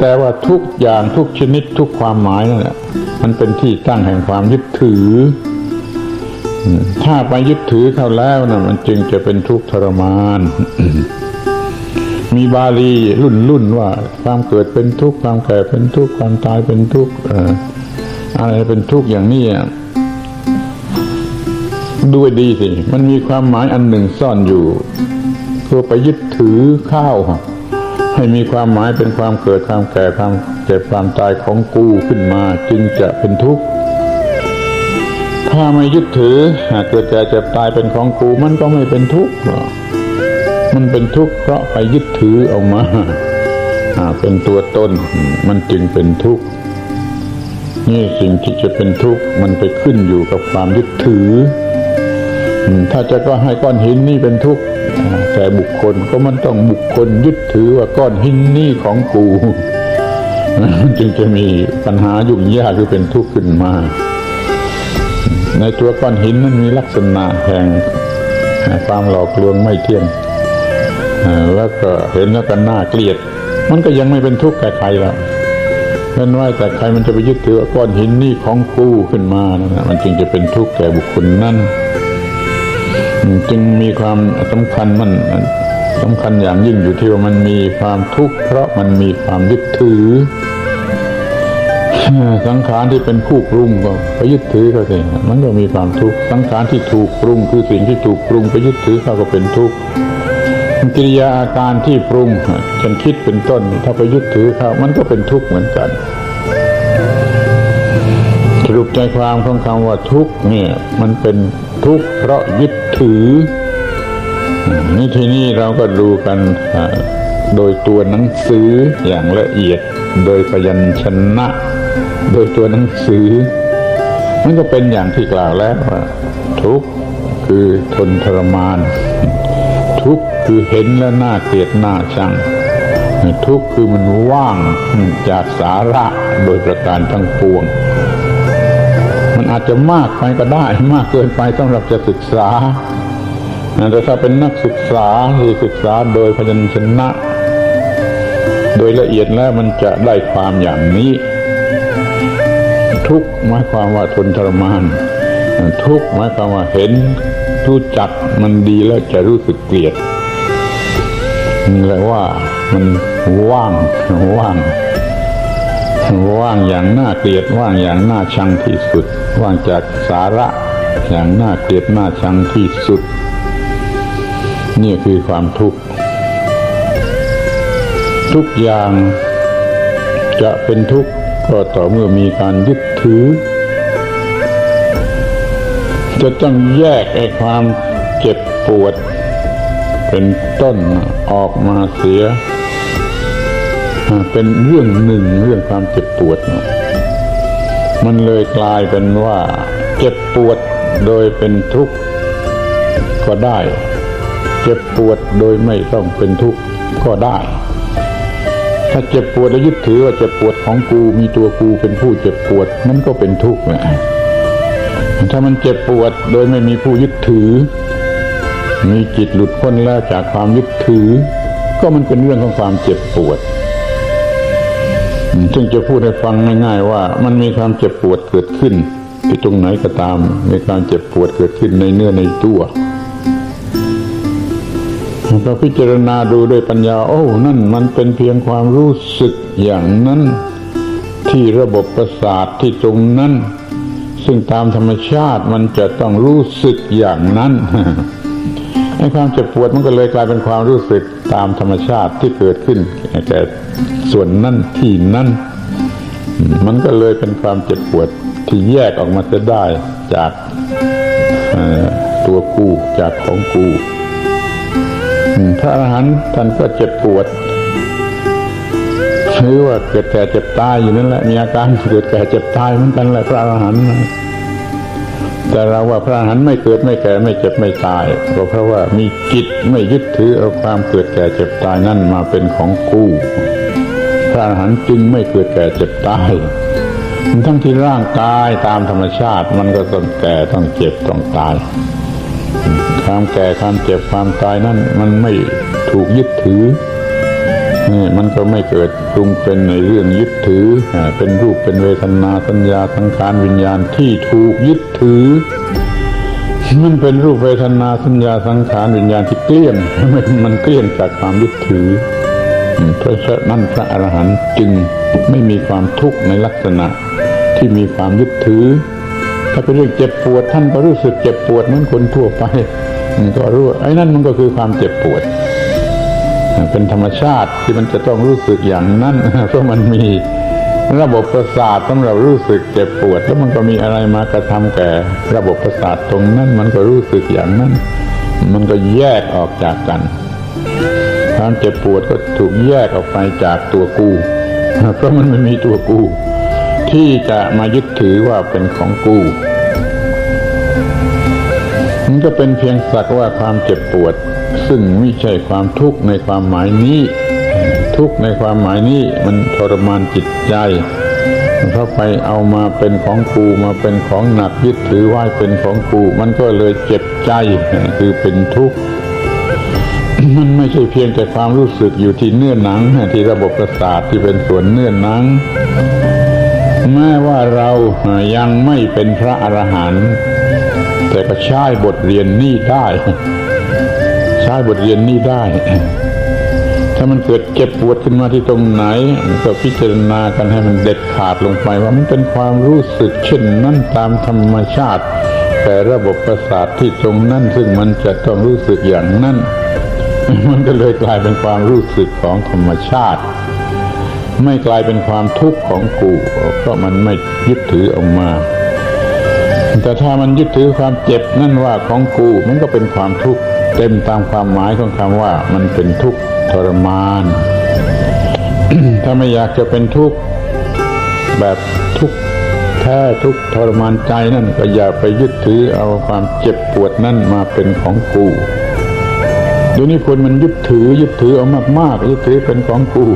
แต่ว่าทุกอย่างทุกชนิดทุกความหมายนั่นแหละมันเป็นที่ตั้งแห่งความยึดถือ ถ้าไปยึดถือเข้าแล้วนะมันจึงจะเป็นทุกข์ทรมาน มีบาลีรุ่นรุ่นว่า ความเกิดเป็นทุกข์ความแก่เป็นทุกข์ความตายเป็นทุกข์อะไรเป็นทุกข์อย่างนี้ดูให้ดีสิ มันมีความหมายอันหนึ่งซ่อนอยู่คือไปยึดถือข้าว ให้มีความหมายเป็นความเกิดความแก่ความเจ็บความตายของกูขึ้นมาจึงจะเป็นทุกข์ถ้าไม่ยึดถือ หากเกิดแก่เจ็บตายเป็นของกูมันก็ไม่เป็นทุกข์หรอกมันเป็นทุกข์เพราะไปยึดถือเออกมาเป็นตัวตนมันจึงเป็นทุกข์นี่สิ่งที่จะเป็นทุกข์มันไปขึ้นอยู่กับความยึดถือ ถ้าจะก็ให้ก้อนหินนี่เป็นทุกข์แต่บุคคลก็มันต้องบุคคลยึดถือว่าก้อนหินนี่ของกูมันจึงจะมีปัญหายุ่งยากหรือเป็นทุกข์ขึ้นมา ในตัวก้อนหินนั้นมีลักษณะแห่งความหลอกลวงไม่เที่ยงแล้วก็เห็นแล้วก็น่าเกลียด มันก็ยังไม่เป็นทุกข์แก่ใครหรอกเป็นว่าแต่ใครมันจะไปยึดถือว่าก้อนหินนี่ของกูขึ้นมานะมันจึงจะเป็นทุกข์แก่บุคคลนั้น จึงมีความสำคัญมันสำคัญอย่างยิ่งอยู่ที่ว่ามันมีความทุกข์เพราะมันมีความยึดถือ สังขารที่เป็นผู้ปรุงก็ไปยึดถือเขาสิมันก็มีความทุกข์สังขารที่ถูกปรุงคือสิ่งที่ถูกปรุงไปยึดถือเขาก็เป็นทุกข์กิริยาอาการที่ปรุงฉันคิดเป็นต้น ถ้าไปยึดถือเขามันก็เป็นทุกข์เหมือนกัน สรุปใจความของคำว่าทุกข์เนี่ย มันเป็นทุกข์เพราะยึด ถือนี่ทีนี้เราก็ดูกันโดยตัวหนังสืออย่างละเอียด โดยพยัญชนะ โดยตัวหนังสือ มันก็เป็นอย่างที่กล่าวแล้วว่าทุกข์คือทนทรมาน ทุกข์คือเห็นแล้วน่าเกลียดน่าชังทุกข์คือมันว่างจากสาระโดยประการทั้งปวงมัน อาจจะมากไปก็ได้ มากเกินไปสำหรับจะศึกษาแต่ถ้าเป็นนักศึกษาที่ศึกษาโดยพยัญชนะ โดยละเอียดแล้วมันจะได้ความอย่างนี้ ทุกหมายความว่าทนทรมาน ทุกหมายความว่าเห็นรู้จักมันดีแล้วจะรู้สึกเกลียดนี่แหละว่ามันว่างว่าง ว่างอย่างน่าเกลียดว่างอย่างน่าชังที่สุด ว่างจากสาระอย่างน่าเกลียดน่าชังที่สุด นี่คือความทุกข์ทุกอย่างจะเป็นทุกข์ก็ต่อเมื่อมีการยึดถือ จะต้องแยกไอ้ความเจ็บปวด เป็นต้นออกมาเสีย เป็นเรื่องหนึ่งเรื่องความเจ็บปวด มันเลยกลายเป็นว่าเจ็บปวดโดยเป็นทุกข์ก็ได้ เจ็บปวดโดยไม่ต้องเป็นทุกข์ก็ได้ ถ้าเจ็บปวดแล้วยึดถือว่าเจ็บปวดของกูมีตัวกูเป็นผู้เจ็บปวดมันก็เป็นทุกข์แหละถ้ามันเจ็บปวดโดยไม่มีผู้ยึดถือ มีจิตหลุดพ้นแล้วจากความยึดถือ ก็มันเป็นเรื่องของความเจ็บปวด ซึ่งจะพูดให้ฟังง่ายๆว่า มันมีความเจ็บปวดเกิดขึ้นที่ตรงไหนก็ตาม มีความเจ็บปวดเกิดขึ้นในเนื้อในตัวก็พิจารณาดูด้วยปัญญา โอ้ นั่นมันเป็นเพียงความรู้สึกอย่างนั้น ที่ระบบประสาทที่ตรงนั้น ซึ่งตามธรรมชาติมันจะต้องรู้สึกอย่างนั้น ไอ้ความเจ็บปวดมันก็เลยกลายเป็นความรู้สึกตามธรรมชาติที่เกิดขึ้นแต่ส่วนนั้นที่นั่นมันก็เลยเป็นความเจ็บปวดที่แยกออกมาจะได้จากตัวกูจากของกูพระอรหันต์ท่านก็เจ็บปวดหรือว่าเกิดแก่เจ็บตายอยู่นั่นแหละมีอาการเกิดแก่เจ็บตายเหมือนกันแหละพระอรหันต์ แต่เราว่าพระอรหันต์ไม่เกิดไม่แก่ไม่เจ็บไม่ตายก็เพราะว่ามีจิตไม่ยึดถือเอาความเกิดแก่เจ็บตายนั่นมาเป็นของกู้พระอรหันต์จึงไม่เกิดแก่เจ็บตายทั้งที่ร่างกายตามธรรมชาติมันก็ต้องแก่ต้องเจ็บต้องตาย ความแก่ความเจ็บความตายนั่นมันไม่ถูกยึดถือ มันก็ไม่เกิดปรุงเป็นในเรื่องยึดถือ เป็นรูปเป็นเวทนาสัญญาสังขารวิญญาณที่ถูกยึดถือ มันเป็นรูปเวทนาสัญญาสังขารวิญญาณที่เกลี้ยงมันมันเกลี้ยงจากความยึดถือเพราะฉะนั้นพระอรหันต์จึงไม่มีความทุกข์ในลักษณะที่มีความยึดถือ ถ้าเป็นเรื่องเจ็บปวดท่านก็รู้สึกเจ็บปวดเหมือนคนทั่วไปก็รู้ไอ้นั่นมันก็คือความเจ็บปวด เป็นธรรมชาติที่มันจะต้องรู้สึกอย่างนั้นเพราะมันมีระบบประสาทสำหรับรู้สึกเจ็บปวด แล้วมันก็มีอะไรมากระทำแก่ ระบบประสาทตรงนั้นมันก็รู้สึกอย่างนั้น มันก็แยกออกจากกันความเจ็บปวดก็ถูกแยกออกไปจากตัวกูเพราะมันไม่มีตัวกู ที่จะมายึดถือว่าเป็นของกู ก็เป็นเพียงสักว่าความเจ็บปวด ซึ่งไม่ใช่ความทุกข์ในความหมายนี้ ทุกข์ในความหมายนี้มันทรมานจิตใจเพราะไปเอามาเป็นของกูมาเป็นของหนักยึดถือไว้เป็นของกูมันก็เลยเจ็บใจคือเป็นทุกข์มันไม่ใช่เพียงแต่ความรู้สึกอยู่ที่เนื้อหนังที่ระบบประสาทที่เป็นส่วนเนื้อหนังแม้ว่าเรายังไม่เป็นพระอรหันต์ แต่ก็ใช้บทเรียนนี้ได้ ใช้บทเรียนนี้ได้ ถ้ามันเกิดเจ็บปวดขึ้นมาที่ตรงไหน ก็พิจารณากันให้มันเด็ดขาดลงไป ว่ามันเป็นความรู้สึกเช่นนั้นตามธรรมชาติ แต่ระบบประสาทที่ตรงนั้นซึ่งมันจะต้องรู้สึกอย่างนั้นมันก็เลยกลายเป็นความรู้สึกของธรรมชาติ ไม่กลายเป็นความทุกข์ของกูเพราะมันไม่ยึดถือออกมา แต่ถ้ามันยึดถือความเจ็บนั่นว่าของกูมันก็เป็นความทุกข์เต็มตามความหมายของคำว่า มันเป็นทุกข์ทรมาน ถ้าไม่อยากจะเป็นทุกข์แบบทุกข์แท้ทุกข์ทรมานใจนั่นก็อย่าไปยึดถือเอาความเจ็บปวดนั่นมาเป็นของกูเดี๋ยวนี้คนมันยึดถือยึดถือเอามากๆยึดถือเป็นของกู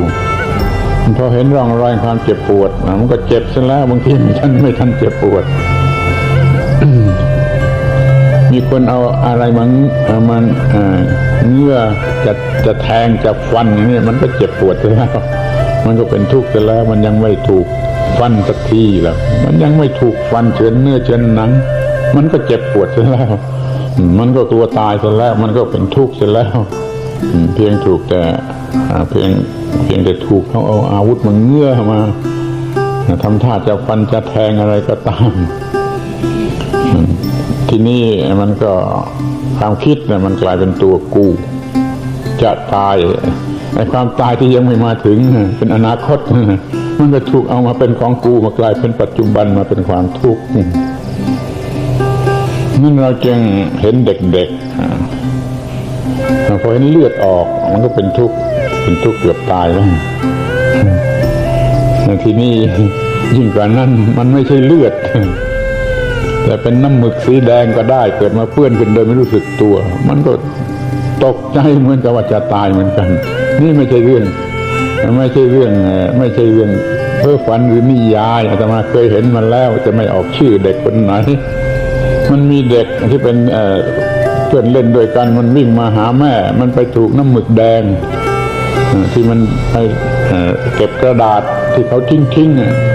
พอเห็นร่องรอยความเจ็บปวดมันก็เจ็บซะแล้วบางทีมันทันไม่ทันเจ็บปวด มีคนเอาอะไรมาเอามันเงื่อจะจะแทงจะฟันอย่างนี้มันก็เจ็บปวดแล้ว มันก็เป็นทุกข์ซะแล้ว มันยังไม่ถูกฟันสักทีแล้วมันยังไม่ถูกฟันเชือนเนื้อเชือนหนัง มันก็เจ็บปวดแล้ว มันก็กลัวตายซะแล้ว มันก็เป็นทุกข์ซะแล้วเพียงถูกแต่เพียงเพียงแต่ถูกเขาเอาอาวุธมาเงื่อมาทำท่าจะฟันจะแทงอะไรก็ตาม ที่นี่มันก็ความคิดเนี่ยมันกลายเป็นตัวกูจะตายไอ้ความตายที่ยังไม่มาถึง เป็นอนาคต มันก็ถูกเอามาเป็นของกูมากลายเป็นปัจจุบันมาเป็นความทุกข์นั่เราจึงเห็นเด็กๆพอเห็นเลือดออก มันก็เป็นทุกข์เป็นทุกข์เกือบตายแล้วแต่ทีนี้ยิ่งกว่านั้นมันไม่ใช่เลือด แต่เป็นน้ำหมึกสีแดงก็ได้ เกิดมาเปื้อนขึ้นโดยไม่รู้สึกตัว มันก็ตกใจเหมือนกับว่าจะตายเหมือนกัน นี่ไม่ใช่เรื่อง ไม่ใช่เรื่อง ไม่ใช่เรื่องเพ้อฝันหรือนิยายอาตมาเคยเห็นมันแล้วจะไม่ออกชื่อเด็กคนไหน มันมีเด็กที่เป็นเอ่อเพื่อนเล่นด้วยกันมันวิ่งมาหาแม่ มันไปถูกน้ำหมึกแดงที่มันไปเก็บกระดาษที่เขาทิ้งทิ้งๆ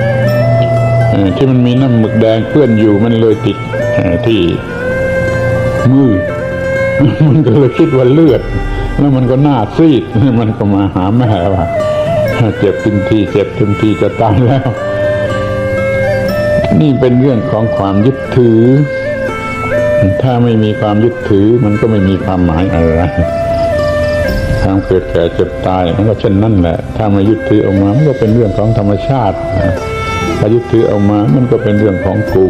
ที่มันมีน้ำหมึกแดงเปื้อนอยู่มันเลยติดที่มือมันก็เลยคิดว่าเลือด แล้วมันก็หน้าซีดมันก็มาหาแม่ว่าเจ็บเต็มทีเจ็บเต็มทีจะตายแล้ว นี่เป็นเรื่องของความยึดถือ ถ้าไม่มีความยึดถือ มันก็ไม่มีความหมายอะไรความเกิดแก่เจ็บตายมันก็เช่นนั่นแหละ ถ้าไม่ยึดถือออกมามันก็เป็นเรื่องของธรรมชาติ ยึดถือเอามา มันก็เป็นเรื่องของกู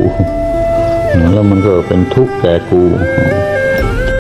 แล้วมันก็เป็นทุกข์แก่กู